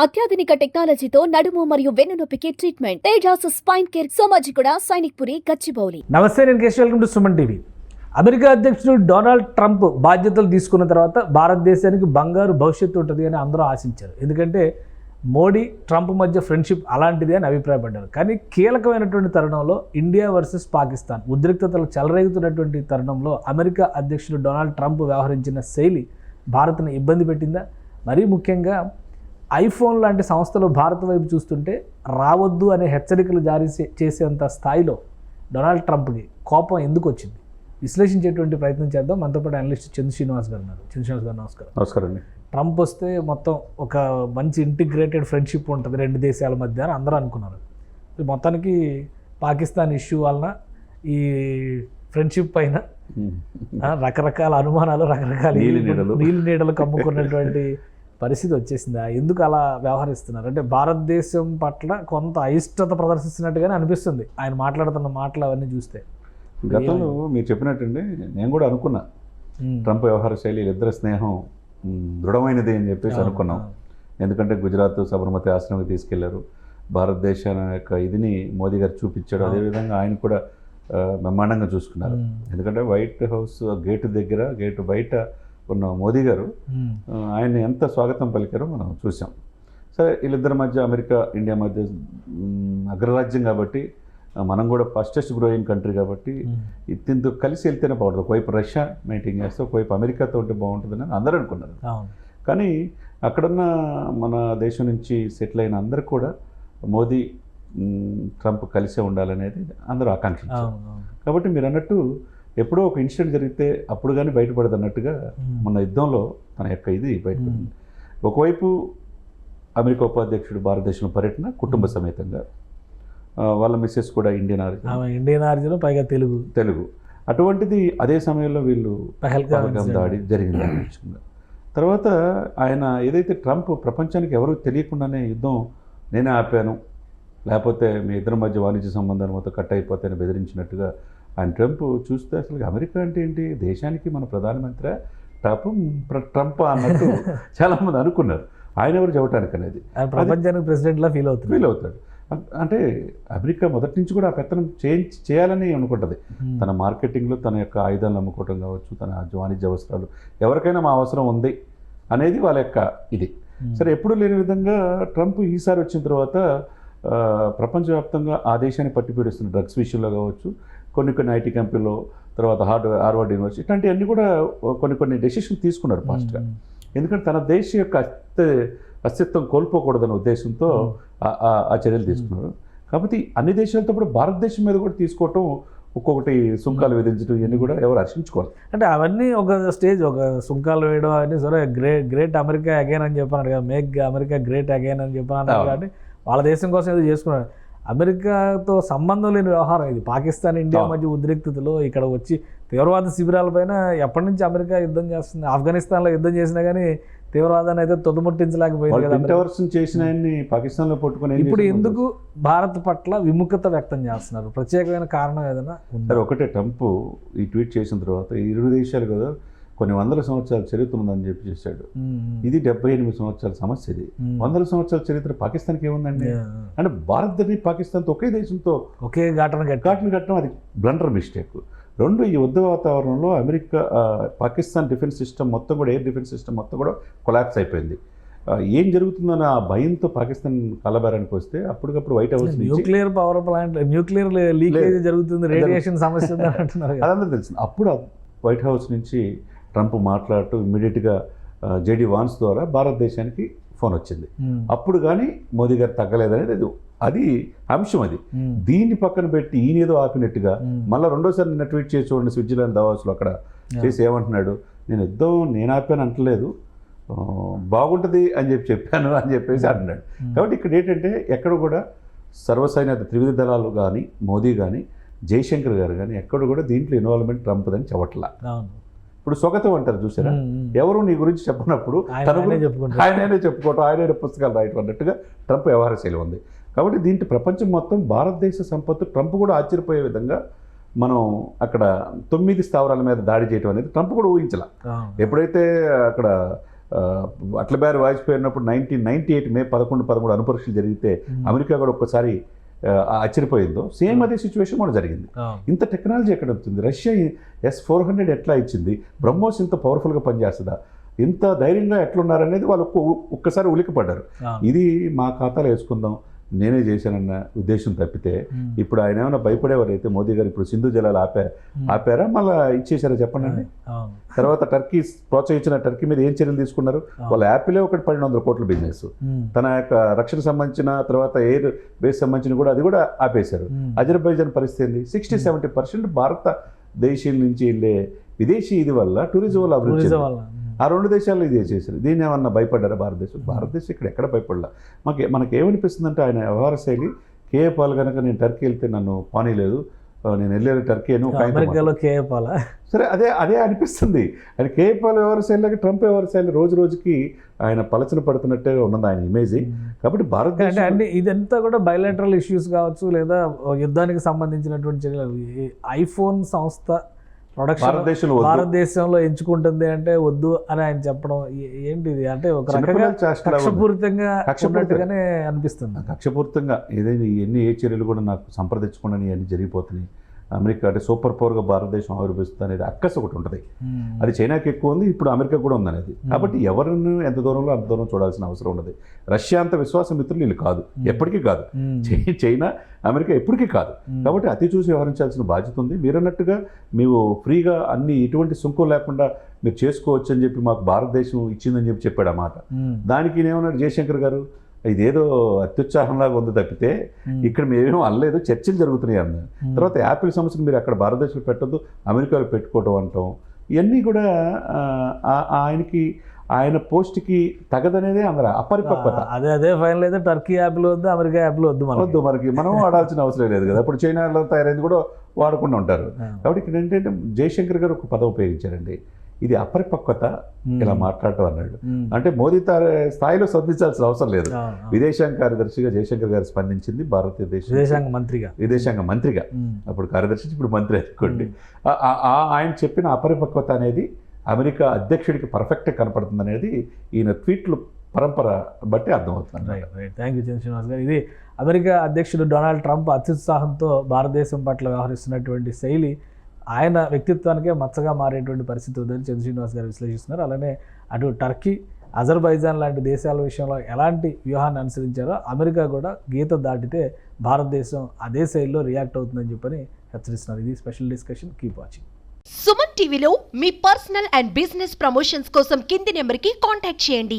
అత్యాధునిక టెక్నాలజీతో నడుము మరియు వెన్నునొప్పికి treatment Tejas spine care Somajiguda Sainikpuri Gachibowli. నమస్తే నేను Kesh welcome to Suman TV. America అధ్యక్షుడు డొనాల్డ్ ట్రంప్ బాధ్యతలు తీసుకున్న తర్వాత భారతదేశానికి బంగారు భవిష్యత్తు ఉంటుంది అని అందరూ ఆశించారు. ఎందుకంటే మోడీ ట్రంప్ మధ్య ఫ్రెండ్షిప్ అలాంటిది అని అభిప్రాయపడ్డారు. కానీ కీలకమైనటువంటి తరుణంలో ఇండియా వర్సెస్ పాకిస్తాన్ ఉద్రిక్తతలు చెలరేగుతున్నటువంటి తరుణంలో అమెరికా అధ్యక్షుడు డొనాల్డ్ ట్రంప్ వ్యవహరించిన శైలి భారత్ను ఇబ్బంది పెట్టిందా? మరీ ముఖ్యంగా ఐఫోన్ లాంటి సంస్థలు భారత్ వైపు చూస్తుంటే రావద్దు అనే హెచ్చరికలు జారీ చేసేంత స్థాయిలో డొనాల్డ్ ట్రంప్కి కోపం ఎందుకు వచ్చింది? విశ్లేషించేటువంటి ప్రయత్నం చేద్దాం. మనతో పాటు అనలిస్ట్ చంద్ర శ్రీనివాస్ గారు ఉన్నారు. చంద్ర శ్రీనివాస్ గారు నమస్కారం. నమస్కారం అండి. ట్రంప్ వస్తే మొత్తం ఒక మంచి ఇంటిగ్రేటెడ్ ఫ్రెండ్షిప్ ఉంటుంది రెండు దేశాల మధ్య అని అందరూ అనుకున్నారు. మొత్తానికి పాకిస్తాన్ ఇష్యూ వలన ఈ ఫ్రెండ్షిప్ పైన రకరకాల అనుమానాలు రకరకాల. నీళ్ళు నీడలు కమ్ముకున్నటువంటి పరిస్థితి వచ్చేసింది? ఎందుకు అలా వ్యవహరిస్తున్నారు? అంటే భారతదేశం పట్ల కొంత అయిష్టత ప్రదర్శిస్తున్నట్టుగానే అనిపిస్తుంది ఆయన మాట్లాడుతున్న మాటలు అవన్నీ చూస్తే. గతంలో మీరు చెప్పినట్టండి నేను కూడా అనుకున్నా. ట్రంప్ వ్యవహార శైలి వీళ్ళిద్దరి స్నేహం దృఢమైనది అని చెప్పేసి అనుకున్నాం. ఎందుకంటే గుజరాత్ సబర్మతి ఆశ్రమకి తీసుకెళ్ళారు. భారతదేశం యొక్క ఇదిని మోదీ గారు చూపించాడు. అదేవిధంగా ఆయన కూడా బ్రహ్మాండంగా చూసుకున్నారు. ఎందుకంటే వైట్ హౌస్ గేటు దగ్గర గేటు బయట ఉన్న మోదీ గారు ఉమ్. ఆ, ఆయన్ని ఎంత స్వాగతం పలికారో మనం చూసాం. సరే వీళ్ళిద్దరి మధ్య అమెరికా ఇండియా మధ్య అగ్రరాజ్యం కాబట్టి మనం కూడా ఫస్టెస్ట్ గ్రోయింగ్ కంట్రీ కాబట్టి. దీంతో కలిసి వెళ్తేనే బాగుంటుంది. ఒకవైపు రష్యా మెయింటైన్ చేస్తే ఒకవైపు అమెరికాతో ఉంటే బాగుంటుందని అందరూ అనుకున్నారు. కానీ అక్కడున్న మన దేశం నుంచి సెటిల్ అయిన అందరూ కూడా మోదీ ట్రంప్ కలిసే ఉండాలనేది అందరూ ఆకాంక్షించారు. కాబట్టి మీరు అన్నట్టు ఎప్పుడో ఒక ఇన్సిడెంట్ జరిగితే అప్పుడు కానీ బయటపడదు అన్నట్టుగా. మొన్న యుద్ధంలో తన యొక్క ఇది బయటపడింది. ఒకవైపు అమెరికా ఉపాధ్యక్షుడు భారతదేశంలో పర్యటన కుటుంబ సమేతంగా. ఆ, వాళ్ళ మిస్సెస్ కూడా ఇండియన్ ఆరిజిన్ ఇండియన్ ఆరిజిన్ పైగా తెలుగు. తెలుగు. అటువంటిది అదే సమయంలో వీళ్ళు incident. దాడి జరిగింది తర్వాత ఆయన ఏదైతే ట్రంప్ ప్రపంచానికి ఎవరు తెలియకుండానే యుద్ధం నేనే ఆపాను లేకపోతే మీ ఇద్దరి మధ్య వాణిజ్య సంబంధాలు మొత్తం కట్ అయిపోతాయని బెదిరించినట్టుగా ఆయన ట్రంప్ చూస్తే అసలు అమెరికా అంటే ఏంటి? దేశానికి మన ప్రధానమంత్రి ట్రంప్ ట్రంప్ అన్నట్టు చాలామంది అనుకున్నారు. ఆయన ఎవరు చెప్పడానికి అనేది? ప్రపంచానికి ప్రెసిడెంట్ లా ఫీల్ అవుతుంది ఫీల్ అవుతాడు. అంటే అమెరికా మొదటి నుంచి కూడా ఆ పెత్తనం చేయించి చేయాలని అనుకుంటుంది. ఉమ్. తన మార్కెటింగ్లో తన యొక్క ఆయుధాలను అమ్ముకోవడం కావచ్చు తన వాణిజ్య అవసరాలు ఎవరికైనా మా అవసరం ఉంది అనేది వాళ్ళ యొక్క ఇది. ఉమ్. సరే ఎప్పుడూ లేని విధంగా ట్రంప్ ఈసారి వచ్చిన తర్వాత ప్రపంచవ్యాప్తంగా ఆ దేశాన్ని పట్టి పీడిస్తున్న డ్రగ్స్ విషయంలో కావచ్చు కొన్ని కొన్ని ఐటీ కంపెనీలో తర్వాత హార్డ్ హార్వర్డ్ యూనివర్సిటీ ఇట్లాంటివన్నీ కూడా కొన్ని కొన్ని డెసిషన్ తీసుకున్నారు ఫాస్ట్గా. ఎందుకంటే తన దేశ యొక్క అస్తి అస్తిత్వం కోల్పోకూడదనే ఉద్దేశంతో ఆ- చర్యలు తీసుకున్నారు. కాబట్టి అన్ని దేశాలతో కూడా భారతదేశం మీద కూడా తీసుకోవటం ఒక్కొక్కటి సుంకాలు విధించడం ఇవన్నీ కూడా ఎవరు హర్షించుకోవాలి అంటే అవన్నీ ఒక స్టేజ్ ఒక సుంకాలు వేయడం అవన్నీ సరే గ్రేట్ గ్రేట్ అమెరికా అగైన్ అని చెప్పన్నాడు కదా మేక్ అమెరికా గ్రేట్ అగైన్ అని అవును. కాబట్టి వాళ్ళ దేశం కోసం ఏదో చేసుకున్నాడు. అమెరికాతో సంబంధం లేని వ్యవహారం ఇది పాకిస్తాన్ ఇండియా. మధ్య ఉద్రిక్తతలో ఇక్కడ వచ్చి తీవ్రవాద శిబిరాలపైన ఎప్పటి నుంచి అమెరికా యుద్ధం చేస్తుంది ఆఫ్ఘనిస్తాన్లో యుద్ధం చేసినా కానీ తీవ్రవాదాన్ని అయితే తుదముట్టించలేకపోయింది కదా చేసిన పాకిస్తాన్లో పట్టుకొని ఇప్పుడు? ఎందుకు భారత్ పట్ల విముఖత వ్యక్తం చేస్తున్నారు ప్రత్యేకమైన కారణం ఏదైనా ఒకటే ట్రంప్ ఈ ట్వీట్ చేసిన తర్వాత ఈ ఇరు దేశాలు కదా కొన్ని వందల సంవత్సరాల చరిత్ర ఉందని చెప్పి చేశాడు. ఇది డెబ్బై ఎనిమిది సంవత్సరాల సమస్య ఇది. వందల సంవత్సరాల చరిత్ర పాకిస్తాన్కి ఏముందండి. అంటే భారత్ని పాకిస్తాన్తో ఒకే దేశంతో ఒకే ఘటన ఘాటును కట్టడం అది బ్లండర్ మిస్టేక్. రెండు ఈ యుద్ధ వాతావరణంలో అమెరికా పాకిస్తాన్ డిఫెన్స్ సిస్టమ్ మొత్తం కూడా ఎయిర్ డిఫెన్స్ సిస్టమ్ మొత్తం కూడా కొలాప్స్ అయిపోయింది. ఏం జరుగుతుందన్న ఆ భయంతో పాకిస్తాన్ కలబేరానికి వస్తే అప్పటికప్పుడు White House nuclear power plant nuclear leakage జరుగుతుంది రేడియేషన్ సమస్య. అదంతా తెలిసింది అప్పుడు వైట్ హౌస్ నుంచి ట్రంప్ మాట్లాడుతూ ఇమ్మీడియట్గా జేడీ వాన్స్ ద్వారా భారతదేశానికి ఫోన్ వచ్చింది. అప్పుడు కానీ మోదీ గారు తగ్గలేదనేది అది అది అంశం అది. దీన్ని పక్కన పెట్టి ఈయన ఏదో ఆపినట్టుగా మళ్ళీ రెండోసారి నిన్న ట్వీట్ చేసి చూడండి స్విట్జర్లాండ్ దవాసులో అక్కడ చేసి ఏమంటున్నాడు నేను యుద్ధం నేను ఆపాను అంటలేదు బాగుంటుంది అని చెప్పి చెప్పాను అని చెప్పేసి అంటున్నాడు. కాబట్టి ఇక్కడ ఏంటంటే ఎక్కడ కూడా సర్వసైన్య త్రివిధ దళాలు కానీ మోదీ కానీ జయశంకర్ గారు కానీ ఎక్కడ కూడా దీంట్లో ఇన్వాల్వ్మెంట్ ట్రంప్దని చెప్పట్లా. ఇప్పుడు స్వాగతం అంటారు చూసారా. ఎవరు నీ గురించి చెప్పినప్పుడు ఆయన తన ఆయనే గురించి. ఆయననే చెప్పుకోవటం ఆయననే పుస్తకాలు రాయటం అన్నట్టుగా ట్రంప్ వ్యవహార శైలి ఉంది కాబట్టి దీంట్లో ప్రపంచం మొత్తం భారతదేశ సంపత్తు ట్రంప్ కూడా ఆశ్చర్యపోయే విధంగా మనం అక్కడ తొమ్మిది స్థావరాల మీద దాడి చేయటం అనేది ట్రంప్ కూడా ఊహించాల. ఎప్పుడైతే అక్కడ అట్లబారి వాజ్పేయి ఉన్నప్పుడు నైన్టీన్ నైన్టీ ఎయిట్ మే పదకొండు పదమూడు అణుపరీక్షలు జరిగితే అమెరికా కూడా ఒక్కసారి ఆశ్చర్యపోయిందో సేమ్ అదే సిచ్యువేషన్ కూడా జరిగింది. ఇంత టెక్నాలజీ ఎక్కడ వస్తుంది రష్యా ఎస్ ఫోర్ హండ్రెడ్ ఎట్లా ఇచ్చింది? బ్రహ్మోస్ ఇంత పవర్ఫుల్గా పనిచేస్తుందా? ఇంత ధైర్యంగా ఎట్లున్నారనేది వాళ్ళు ఒక్క ఒక్కసారి ఉలికిపడ్డారు ఇది మా ఖాతాలో వేసుకుందాం. నేనే చేశానన్న ఉద్దేశం తప్పితే ఇప్పుడు ఆయన ఏమైనా భయపడేవారైతే మోదీ గారు ఇప్పుడు సింధు జలాలు ఆపా ఆపారా? మళ్ళీ ఇచ్చేసారా చెప్పండి. తర్వాత టర్కీ ప్రోత్సహించిన టర్కీ మీద ఏం చర్యలు తీసుకున్నారు? వాళ్ళ యాపిలే ఒకటి పన్నెండు వందల కోట్ల బిజినెస్ తన యొక్క రక్షణ సంబంధించిన తర్వాత ఎయిర్ బేస్ సంబంధించిన కూడా అది కూడా ఆపేశారు. అజర్బైజాన్ పరిస్థితి ఏంది? సిక్స్టీ సెవెంటీ పర్సెంట్ భారత దేశీయుల నుంచి వెళ్ళే విదేశీ ఇది వల్ల టూరిజం వల్ల అభివృద్ధి. ఆ రెండు దేశాల్లో ఇదే చేశారు. దీన్ని ఏమన్నా భయపడ్డారా భారతదేశం? భారతదేశం ఇక్కడ ఎక్కడ భయపడలా? మాకు మనకి ఏమనిపిస్తుందంటే ఆయన వ్యవహార శైలి కేఏ పాల్ కనుక నేను టర్కీ వెళ్తే నన్ను పానీలేదు ఆ, నేను వెళ్ళేది టర్కీ అని కేపాల సరే అదే అదే అనిపిస్తుంది. ఆయన కేపాల్ ఎవరి శైలికి ట్రంప్ ఎవరి శైలి రోజు రోజుకి ఆయన పలచన పడుతున్నట్టే ఉన్నది ఆయన ఇమేజ్. కాబట్టి అంటే భారతదేశం అంటే ఇదంతా కూడా బయలాటరల్ ఇష్యూస్ కావచ్చు లేదా యుద్ధానికి సంబంధించినటువంటి చర్యలు. ఐఫోన్ సంస్థ ప్రొడక్షన్ భారతదేశంలో ఎంచుకుంటుంది అంటే వద్దు అని ఆయన చెప్పడం ఏ- ఏంటి ఇది అంటే ఒక రకంగా. కక్షపూరితంగా కక్షపూరితం. ఉన్నట్టుగానే అనిపిస్తుంది కక్షపూరితంగా ఏదైనా ఎన్ని ఏ చర్యలు కూడా నాకు సంప్రదించకుండా అన్ని జరిగిపోతున్నాయి అమెరికా అంటే సూపర్ పవర్గా భారతదేశం ఆవిర్భవిస్తుంది అనేది అక్కస్ ఒకటి ఉంటుంది. అది చైనాకి ఎక్కువ ఉంది ఇప్పుడు అమెరికా కూడా ఉంది అనేది కాబట్టి ఎవరిని ఎంత దూరంలో అంత దూరం చూడాల్సిన అవసరం ఉండదు. రష్యా అంత విశ్వాస మిత్రులు వీళ్ళు కాదు. ఎప్పటికీ కాదు. చైనా అమెరికా ఎప్పటికీ కాదు. కాబట్టి అతి చూసి వ్యవహరించాల్సిన బాధ్యత ఉంది. మీరన్నట్టుగా మేము ఫ్రీగా అన్ని ఎటువంటి సుంకం లేకుండా మీరు చేసుకోవచ్చు అని చెప్పి మాకు భారతదేశం ఇచ్చిందని చెప్పి చెప్పాడు ఆ మాట. దానికి ఏమన్నాడు జయశంకర్ గారు? ఇదేదో అత్యుత్సాహంలాగా ఉంది తప్పితే ఇక్కడ మేమేం అనలేదు చర్చలు జరుగుతున్నాయి అన్నారు తర్వాత యాపిల్ సంస్థను మీరు అక్కడ భారతదేశంలో పెట్టొద్దు అమెరికాలో పెట్టుకోవటం అంటాం. ఇవన్నీ కూడా ఆయనకి ఆయన పోస్ట్కి తగదనేదే అందరూ అపరిపక్వత. అదే అదే ఫైనల్ అయితే టర్కీ యాప్లు వద్దు అమెరికా యాప్లు వద్దు మనకి. వద్దు మనకి మనం వాడాల్సిన అవసరం లేదు కదా. ఇప్పుడు చైనాలో తయారైంది కూడా వాడకుండా ఉంటారు. కాబట్టి ఇక్కడ ఏంటంటే జయశంకర్ గారు ఒక పదం ఉపయోగించారండి. ఇది అపరిపక్వత ఇలా మాట్లాడటం అన్నాడు. అంటే మోదీ స్థాయిలో స్పందించాల్సిన అవసరం లేదు. విదేశాంగ కార్యదర్శిగా జయశంకర్ గారు స్పందించింది భారతదేశ విదేశాంగ మంత్రిగా. విదేశాంగ మంత్రిగా. అప్పుడు కార్యదర్శి ఇప్పుడు మంత్రి అనుకోండి. ఆయన చెప్పిన అపరిపక్వత అనేది అమెరికా అధ్యక్షుడికి పర్ఫెక్ట్గా కనపడుతుంది అనేది ఈయన ట్వీట్లు పరంపర బట్టి అర్థమవుతుంది. రైట్ థ్యాంక్ యూ గారు. ఇది అమెరికా అధ్యక్షుడు డొనాల్డ్ ట్రంప్ అత్యుత్సాహంతో భారతదేశం పట్ల వ్యవహరిస్తున్నటువంటి శైలి ఆయన వ్యక్తిత్వానికే మచ్చగా మారేటువంటి పరిస్థితి ఉందని చంద్ర శ్రీనివాస్ గారు విశ్లేషిస్తున్నారు. అలానే అటు టర్కీ అజర్బైజాన్ లాంటి దేశాల విషయంలో ఎలాంటి వ్యూహాన్ని అనుసరించారో అమెరికా కూడా గీత దాటితే భారతదేశం అదే శైలిలో రియాక్ట్ అవుతుందని చెప్పని హెచ్చరిస్తున్నారు. ఇది special discussion. Keep watching. Suman టీవీలో మీ పర్సనల్ అండ్ బిజినెస్ ప్రమోషన్స్ కోసం కింది నెంబర్కి కాంటాక్ట్ చేయండి.